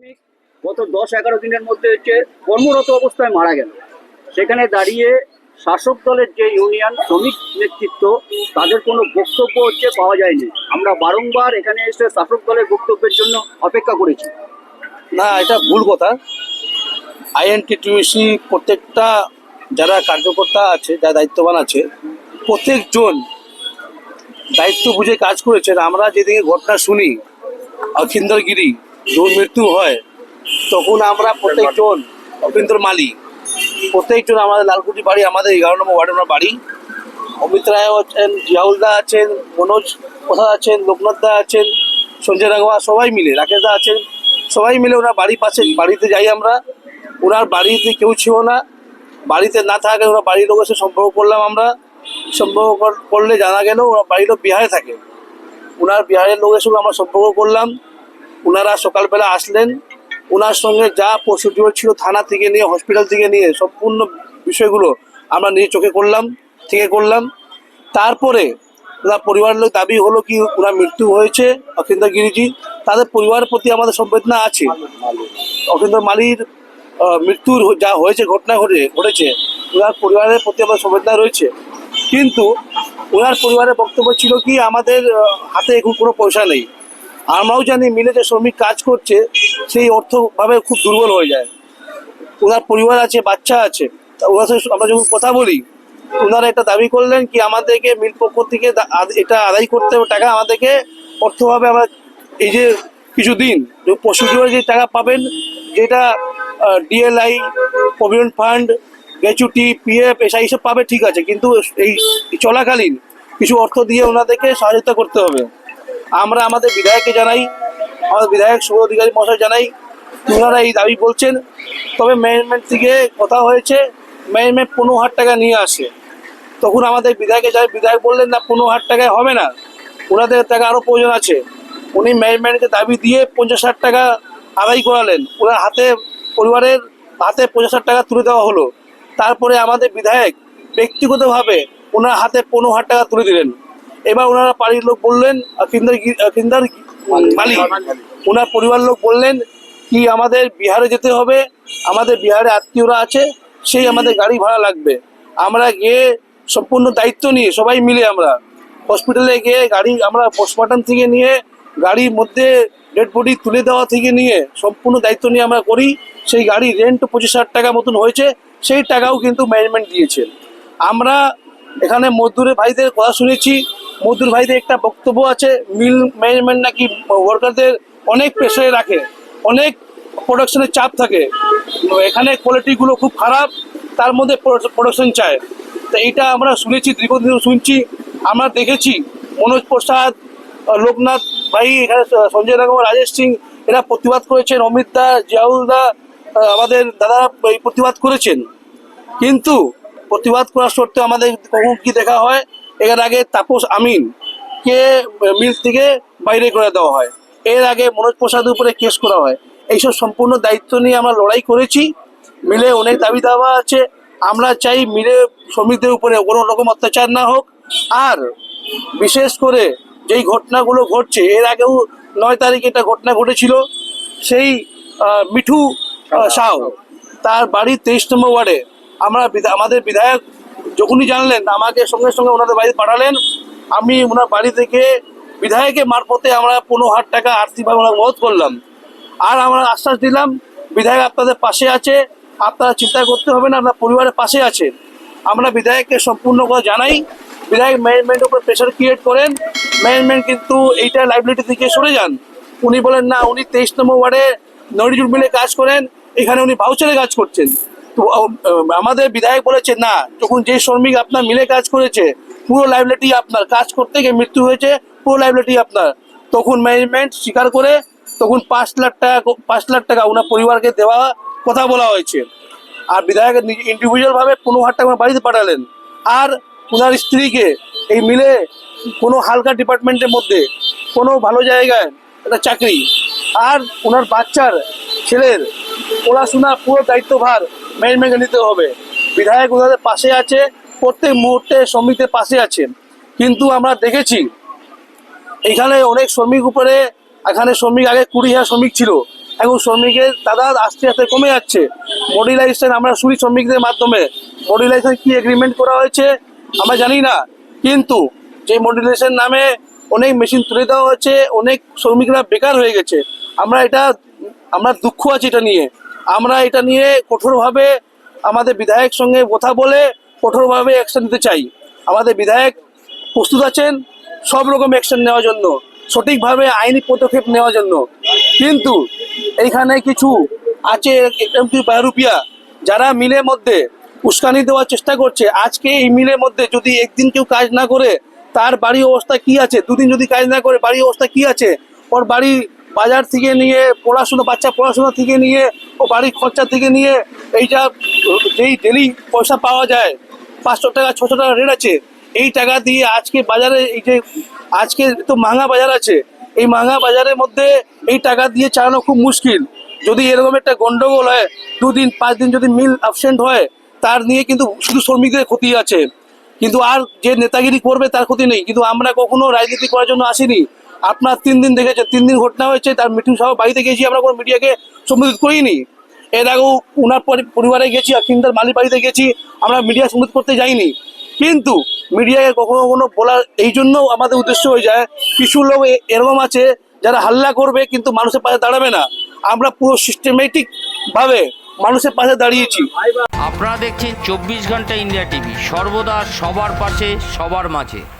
শ্রমিক গত দশ এগারো দিনের মধ্যে হচ্ছে কর্মরত অবস্থায় মারা গেল। সেখানে দাঁড়িয়ে শাসক দলের যে ইউনিয়ন শ্রমিক নেতৃত্ব, তাদের কোনো বক্তব্য হচ্ছে পাওয়া যায়নি। আমরা বারংবার এখানে এসে শাসক দলের বক্তব্যের জন্য অপেক্ষা করেছি। না, এটা ভুল কথা। আইএনটিটিউসি প্রত্যেকটা যারা কার্যকর্তা আছে, যারা দায়িত্ববান আছে, প্রত্যেকজন দায়িত্ব বুঝে কাজ করেছেন। আমরা যেদিকে ঘটনা শুনি অখিন্দরগিরি মৃত্যু হয়, তখন আমরা প্রত্যেকজন অখিন্দর মালিক। প্রত্যেকজন আমাদের লালকুটি বাড়ি, আমাদের এগারো নম্বর ওয়ার্ডে আমার বাড়ি। অমিত রায় আছেন, জিয়াউল দা আছেন, মনোজ প্রসাদ আছেন, লোকনাথ দা আছেন, সঞ্জয় রাঘবা সবাই মিলে, রাকেশ দা আছেন, সবাই মিলে ওনার বাড়ির পাশে, বাড়িতে যাই আমরা। ওনার বাড়িতে কেউ ছিল না। বাড়িতে না থাকা ওনার বাড়ির লোকের সাথে সম্পর্ক করলাম আমরা। সম্পর্ক কর- করলে জানা গেল ওনার বাড়ির লোক বিহারে থাকে। ওনার বিহারের লোকের সঙ্গে আমরা সম্পর্ক করলাম। ওনারা সকালবেলা আসলেন ওনার সঙ্গে যা প্রসিডিওর ছিল থানা থেকে নিয়ে হসপিটাল থেকে নিয়ে, সম্পূর্ণ বিষয়গুলো আমরা নিজে চোখে করলাম, থেকে করলাম। তারপরে ওনার পরিবারের লোক দাবি হলো কি, ওনার মৃত্যু হয়েছে অখিন্দ গিরিজি। তাদের পরিবারের প্রতি আমাদের সম্বেদনা আছে। অখিন্দ মালির মৃত্যুর যা হয়েছে, ঘটনা ঘটে, ঘটেছে, ওনার পরিবারের প্রতি আমাদের সংবেদনা রয়েছে। কিন্তু ওনার পরিবারের বক্তব্য ছিল কি, আমাদের হাতে এখন কোনো পয়সা নেই। আমরাও জানি মিলে যে শ্রমিক কাজ করছে, সেই অর্থভাবে খুব দুর্বল হয়ে যায়। ওনার পরিবার আছে, বাচ্চা আছে ওনার সাথে আমরা যখন কথা বলি, ওনারা একটা দাবি করলেন কি আমাদেরকে মিল পক্ষ থেকে এটা আদায় করতে হবে টাকা, আমাদেরকে অর্থভাবে আমরা এই যে কিছুদিন প্রসিডিওর যে টাকা পাবেন, যেটা DLI provident fund gratuity PF এসা এইসব পাবে, ঠিক আছে। কিন্তু এই চলাকালীন কিছু অর্থ দিয়ে ওনাদেরকে সহায়তা করতে হবে। আমরা আমাদের বিধায়ককে জানাই, আমাদের বিধায়ক, শুভ অধিকারী মশাই জানাই, ওনারা এই দাবি বলছেন। তবে ম্যানেজমেন্ট থেকে কথা হয়েছে ম্যানেজমেন্ট পনেরো হাজার টাকা নিয়ে আসে। তখন আমাদের বিধায়কে যাই বিধায়ক বললেন না, পনেরো হাজার টাকায় হবে না। ওনাদের টাকা আরও প্রয়োজন আছে। উনি ম্যানেজমেন্টকে দাবি দিয়ে পঞ্চাশ হাজার টাকা আদায় করালেন। ওনার হাতে, পরিবারের হাতে পঞ্চাশ হাজার টাকা তুলে দেওয়া হলো। তারপরে আমাদের বিধায়ক ব্যক্তিগতভাবে ওনার হাতে পনেরো হাজার টাকা তুলে দিলেন। এবার ওনারা বাড়ির লোক বললেন কিন্দার মালিক, ওনার পরিবার লোক বললেন কি আমাদের বিহারে যেতে হবে, আমাদের বিহারে আত্মীয়রা আছে, সেই আমাদের গাড়ি ভাড়া লাগবে। আমরা গিয়ে সম্পূর্ণ দায়িত্ব নিয়ে, সবাই মিলে আমরা হসপিটালে গিয়ে গাড়ি, আমরা পোস্টমর্টম থেকে নিয়ে, গাড়ির মধ্যে ডেড বডি তুলে দেওয়া থেকে নিয়ে সম্পূর্ণ দায়িত্ব নিয়ে আমরা করি। সেই গাড়ি রেন্ট পঁচিশ হাজার টাকা মতন হয়েছে, সেই টাকাও কিন্তু ম্যানেজমেন্ট দিয়েছে। আমরা এখানে মজদুরের ভাইদের কথা শুনেছি মজদুর ভাইদের একটা বক্তব্য আছে মিল ম্যানেজমেন্ট নাকি ওয়ার্কারদের অনেক প্রেশারে রাখে, অনেক প্রোডাকশনের চাপ থাকে। এখানে কোয়ালিটিগুলো খুব খারাপ, তার মধ্যে প্রোডাকশন চায়। তো এইটা আমরা শুনেছি, দীর্ঘদিন শুনছি, আমরা দেখেছি। মনোজ প্রসাদ, লোকনাথ ভাই এখানে সঞ্জয় রাঘব, রাজেশ সিং, এরা প্রতিবাদ করেছেন, অমিত দা, জিয়াউল দা আমাদের দাদা প্রতিবাদ করেছেন। কিন্তু প্রতিবাদ করার সত্ত্বেও আমাদের কখন কি দেখা হয়। এর আগে তাপস আমিন কে মিল থেকে বাইরে করে দেওয়া হয়। এর আগে মনোজ প্রসাদের উপরে কেস করা হয়। এইসব সম্পূর্ণ দায়িত্ব নিয়ে আমরা লড়াই করেছি। মিলে অনেক দাবি দাওয়া আছে। আমরা চাই মিলে শ্রমিকদের উপরে কোনো রকম অত্যাচার না হোক। আর বিশেষ করে যেই ঘটনাগুলো ঘটছে, এর আগেও নয় তারিখে একটা ঘটনা ঘটেছিল। সেই মিঠু সাউ, তার বাড়ি তেইশ নম্বর ওয়ার্ডে আমরা আমাদের বিধায়ক যখনই জানলেন, আমাকে সঙ্গে সঙ্গে ওনাদের বাড়িতে পাঠালেন। আমি ওনার বাড়ি থেকে বিধায়কের মারফতে আমরা পনেরো হাজার টাকা আর্থিকভাবে ওনাকে মদত করলাম। আর আমরা আশ্বাস দিলাম, বিধায়ক আপনাদের পাশে আছে, আপনারা চিন্তা করতে হবে না, আপনার পরিবারের পাশে আছে। আমরা বিধায়ককে সম্পূর্ণ কথা জানাই। বিধায়ক ম্যানেজমেন্টের উপর প্রেশার ক্রিয়েট করেন। ম্যানেজমেন্ট কিন্তু এইটা লাইবিলিটি থেকে সরে যান। উনি বলেন, না, উনি তেইশ নম্বর ওয়ার্ডে নরিজুট মিলে কাজ করেন। এখানে উনি ভাউচারে কাজ করছেন। আমাদের বিধায়ক বলেছে, না, যখন যে শ্রমিক আপনার মিলে কাজ করেছে, পুরো লাইবিলিটি আপনার, কাজ করতে গিয়ে মৃত্যু হয়েছে, পুরো লাইবিলিটি আপনার। তখন ম্যানেজমেন্ট স্বীকার করে তখন পাঁচ লাখ টাকা পাঁচ লাখ টাকা ওনার পরিবারকে দেওয়া কথা বলা হয়েছে। আর বিধায়ক ইন্ডিভিজুয়াল ভাবে পনেরো হাজার টাকা বাড়িতে পাঠালেন। আর ওনার স্ত্রীকে এই মিলে কোনো হালকা ডিপার্টমেন্টের মধ্যে, কোনো ভালো জায়গায় একটা চাকরি। আর ওনার বাচ্চার ছেলের পড়াশোনা পুরো দায়িত্বভার ম্যানেজমেন্টকে নিতে হবে। বিধায়ক ওনাদের পাশে আছে, প্রত্যেক মুহূর্তে শ্রমিকদের পাশে আছেন। কিন্তু আমরা দেখেছি, এখানে অনেক শ্রমিক উপরে, এখানে শ্রমিক আগে কুড়ি হাজার শ্রমিক ছিল। এখন শ্রমিকের দাদা আস্তে আস্তে কমে যাচ্ছে। মডিলাইজেশন আমরা শুনি শ্রমিকদের মাধ্যমে। মডিলাইজেশন কি এগ্রিমেন্ট করা হয়েছে? আমরা জানি না। কিন্তু যে মডিলাইজেশন নামে অনেক মেশিন তুলে দেওয়া হয়েছে, অনেক শ্রমিকরা বেকার হয়ে গেছে। আমরা এটা আমরা দুঃখ আছি এটা নিয়ে। আমরা এটা নিয়ে কঠোরভাবে আমাদের বিধায়ক সঙ্গে কথা বলে কঠোরভাবে অ্যাকশন নিতে চাই। আমাদের বিধায়ক প্রস্তুত আছেন সব রকম অ্যাকশন নেওয়ার জন্য, সঠিকভাবে আইনি পদক্ষেপ নেওয়ার জন্য। কিন্তু এইখানে কিছু আছে একটু বায়ুরুপিয়া যারা মিলের মধ্যে উস্কানি দেওয়ার চেষ্টা করছে। আজকে এই মিলের মধ্যে যদি একদিন কেউ কাজ না করে, তার বাড়ির অবস্থা কি আছে? দুদিন যদি কাজ না করে, বাড়ির অবস্থা কি আছে? ওর বাড়ি বাজার থেকে নিয়ে, পড়াশোনা, বাচ্চা পড়াশোনা থেকে নিয়ে ও বাড়ির খরচা থেকে নিয়ে এইটা, যেই ডেলি পয়সা পাওয়া যায়, পাঁচশো টাকা, ছশো টাকা রেট আছে, এই টাকা দিয়ে আজকে বাজারে এই যে, আজকে তো মাঙ্গা বাজার আছে, এই মাঙ্গা বাজারের মধ্যে এই টাকা দিয়ে চালানো খুব মুশকিল। যদি এরকম একটা গন্ডগোল হয়, দুদিন, পাঁচ দিন যদি মিল অ্যাবসেন্ট হয়, তার নিয়ে কিন্তু শুধু শ্রমিকদের ক্ষতি আছে। কিন্তু আর যে নেতাগিরি করবে তার ক্ষতি নেই। কিন্তু আমরা কখনো রাজনীতি করার জন্য আসিনি। আপনার তিন দিন দেখেছে, তিন দিন ঘটনা হয়েছে, তার মিটিং সহ বাড়িতে গেছি আমরা কোনো মিডিয়াকে সম্বোধিত করিনি। এর আগেও পরি- পরিবারে গেছি, আর অখিন্দার মালির বাড়িতে গেছি, আমরা মিডিয়া সম্বোধ করতে যাইনি। কিন্তু মিডিয়াকে কখনো কখনো বলার এই জন্য আমাদের উদ্দেশ্য হয়ে যায়, কিছু লোক এরকম আছে যারা হাল্লা করবে, কিন্তু মানুষের পাশে দাঁড়াবে না। আমরা পুরো সিস্টেমেটিক ভাবে মানুষের পাশে দাঁড়িয়েছি। আপনারা দেখছেন চব্বিশ ঘণ্টা ইন্ডিয়া টিভি, সর্বদা সবার পাশে, সবার মাঝে।